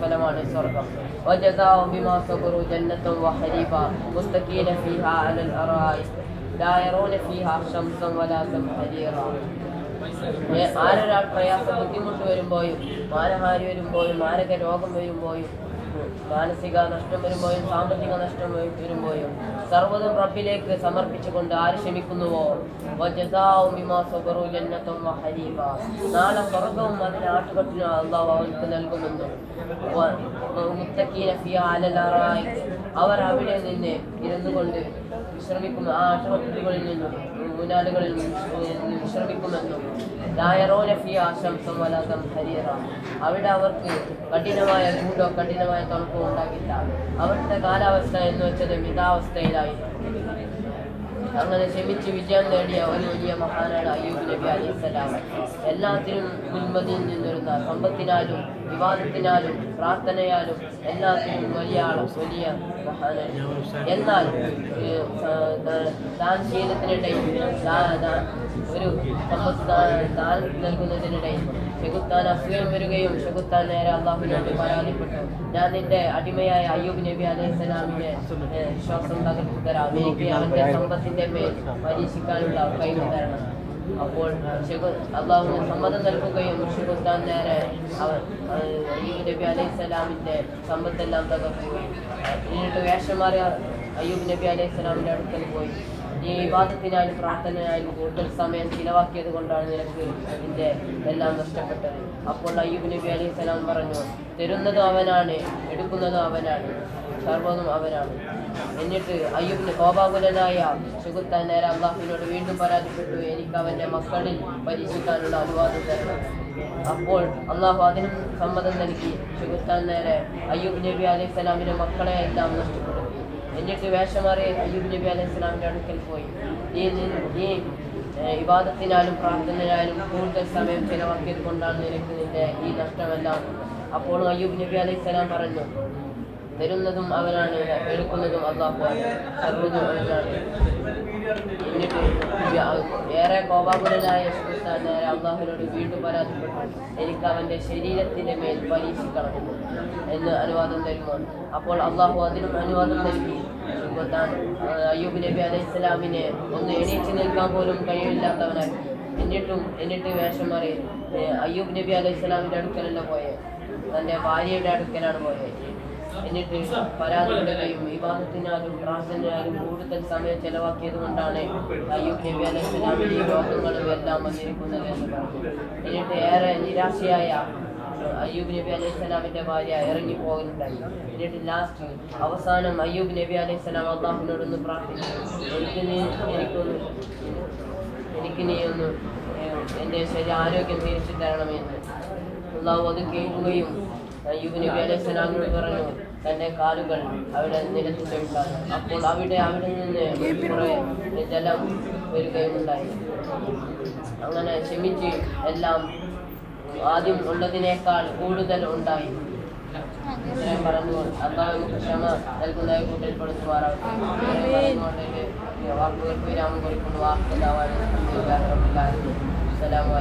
ഫലമാണ് സ്വർഗം ആരൊരാൾ പ്രയാസം ബുദ്ധിമുട്ട് വരുമ്പോഴും മാനഹാരി വരുമ്പോഴും മാരക രോഗം വരുമ്പോഴും മാനസിക നഷ്ടം വരുമ്പോഴും സാമ്പത്തിക നഷ്ടം വരുമ്പോഴും സർവതും റബ്ബിലേക്ക് സമർപ്പിച്ചുകൊണ്ട് ആര് ക്ഷമിക്കുന്നുവോ. നാളെ സ്വർഗവും അതിന് ആട്ടുകട്ടിനും അള്ളാഹു അവർക്ക് അറായിക്. അവർ അവിടെ നിന്ന് ഇരുന്നു കൊണ്ട് വിശ്രമിക്കുന്നു ആ ആട്ടുകട്ടുകളിൽ നിന്നും ഊനാലുകളിൽ വിശ്രമിക്കുമെന്നും. അവിടെ അവർക്ക് കഠിനമായ ചൂടോ കഠിനമായ തണുപ്പോ ഉണ്ടാകില്ല. അവിടുത്തെ കാലാവസ്ഥ എന്ന് വെച്ചത് മിതാവസ്ഥയിലായിരുന്നു അങ്ങനെ ക്ഷമിച്ച് വിജയം നേടിയ ഒരു വലിയ മഹാനാണ് അയ്യൂബ് നബി അലൈഹിസ്സലാം എല്ലാത്തിനും മുൻപതിൽ നിന്നിരുന്ന സമ്പത്തിനാലും വിവാദത്തിനാലും പ്രാർത്ഥനയാലും എല്ലാത്തിനും വലിയ ആളും വലിയ മഹാനാണ് എന്നാൽ താൻ താ- ഒരു താൻ നൽകുന്നതിനിടയിൽ ഷെഖുത്താൻ അസുഖം വരികയും ഷെഖുത്താൻ നേരെ അള്ളാഹുവിനോട് പരാതിപ്പെട്ടു. ഞാൻ നിന്റെ അടിമയായ അയ്യൂബ് നബി അലൈഹി സ്വലാമിന്റെ ശ്വാസം തകർത്തു തരാം എനിക്ക് അവന്റെ സമ്പത്തിന്റെ മേൽ പരീക്ഷിക്കാനുള്ള കഴിവ് തരണം. അപ്പോൾ അള്ളാഹുവിന് സമ്മതം നൽകുകയും ഷെഖുസ്താൻ നേരെ അവർ അയ്യൂബ് നബി അലൈഹി സ്വലാമിന്റെ സമ്പത്തെല്ലാം തകർക്കുകയും എന്നിട്ട് വേഷം മാറിയ അയ്യൂബ് നബി അലൈഹി സ്വലാമിന്റെ അടുക്കൽ പോയി. ഈ വിവാദത്തിനായാലും പ്രാർത്ഥനയായാലും കൂടുതൽ സമയം ചിലവാക്കിയത് കൊണ്ടാണ് നിനക്ക് ഇതിന്റെ എല്ലാം നഷ്ടപ്പെട്ടത്. അപ്പോൾ അയ്യൂബ് നബി അലൈഹി സ്വലാം പറഞ്ഞു തരുന്നതും അവനാണ് എടുക്കുന്നതും അവനാണ്. സർവതും അവനാണ് എന്നിട്ട് അയ്യൂബിന് കോപാകുലനായ ഷുഗുത്താൻ നേരെ അള്ളാഹുവിനോട് വീണ്ടും പരാതിപ്പെട്ടു. എനിക്ക് അവന്റെ മക്കളിൽ പരീക്ഷിക്കാനുള്ള അനുവാദം തരണം. അപ്പോൾ അള്ളാഹു അതിനും സമ്മതം നൽകി. ഷുഗുത്താൻ നേരെ അയ്യൂബ് നബി അലൈഹി സ്വലാമിന്റെ മക്കളെ എല്ലാം നഷ്ടപ്പെടുത്തി. എന്നിട്ട് വേഷമാറി അയ്യൂബ് നബി അലൈഹി സ്വലാമിന്റെ അടുക്കൽ പോയി. ഈ ഈ വിവാദത്തിനാലും പ്രാർത്ഥനയാലും കൂടുതൽ സമയം ചിലവാക്കിയത് കൊണ്ടാണ് നിനക്ക് നിന്റെ ഈ നഷ്ടമെല്ലാം. അപ്പോൾ അയ്യൂബ് നബി അലൈഹി സ്വലാം പറഞ്ഞു തരുന്നതും അവനാണ് എടുക്കുന്നതും അള്ളാഹുവാണ് സർവതും അവനാണ് എന്നിട്ട് ഏറെ കോപാകുലനായ സുഹൃത്താൻ നേരെ അള്ളാഹുവിനോട് വീണ്ടും പരാതിപ്പെട്ടു. എനിക്ക് അവന്റെ ശരീരത്തിന്റെ മേൽ പരീക്ഷിക്കണം എന്ന് അനുവാദം തരുമാണ് അപ്പോൾ അള്ളാഹു അതിനും അനുവാദം നൽകി. സുഹൃത്താൻ അയ്യൂബ് നബി അലൈഹി സ്വലാമിനെ ഒന്ന് എണീച്ചു നിൽക്കാൻ പോലും കഴിവില്ലാത്തവനായി. എന്നിട്ടും എന്നിട്ട് വേഷം മാറി അയ്യൂബ് നബി അലൈഹി സ്വലാമിന്റെ അടുക്കലല്ല പോയത് തന്റെ ഭാര്യയുടെ അടുക്കലാണ് പോയത് എന്നിട്ട് പരാതിപ്പെടുകയും വിവാദത്തിനാലും പ്രാർത്ഥനയാലും കൂടുതൽ സമയം ചെലവാക്കിയത് കൊണ്ടാണ് അയ്യൂബ് രോഗങ്ങളും എല്ലാം വന്നിരിക്കുന്നത് എന്ന് പറഞ്ഞു. എന്നിട്ട് ഏറെ നിരാശയായ അയ്യൂബ് നബി അലൈഹി സ്വലാമിന്റെ ഭാര്യ ഇറങ്ങി പോകുന്നുണ്ടായി എന്നിട്ട് ലാസ്റ്റ് അവസാനം അയ്യൂബ് നബി അലൈഹി സ്വലാം അള്ളാഹുവിനോടൊന്ന് പ്രാർത്ഥിച്ചു. എനിക്ക് നീ എനിക്കൊന്ന് എനിക്ക് നീ ഒന്ന് എന്റെ ശരീര ആരോഗ്യം തിരിച്ചു തരണമെന്ന്. അള്ളാഹു അത് കേൾക്കുകയും അയ്യൂബ് നബി പറഞ്ഞു കാലുകൾ അവിടെ ചവിട്ടാൻ അപ്പോൾ അവിടെ അവിടെ നിന്ന് കുറെ ജലം വരികയുണ്ടായി അങ്ങനെ ക്ഷമിച്ച് എല്ലാം ആദ്യം ഉള്ളതിനേക്കാൾ കൂടുതൽ ഉണ്ടായി. ഇത്രയും പറഞ്ഞു. അള്ളാഹു ക്ഷമ നൽകുന്ന കൂട്ടിൽ എന്റെ വാക്കുകൾക്ക് വിരാമം കൊടുക്കുന്നു. വാക്കുണ്ടാവാൻ അസ്സലാമു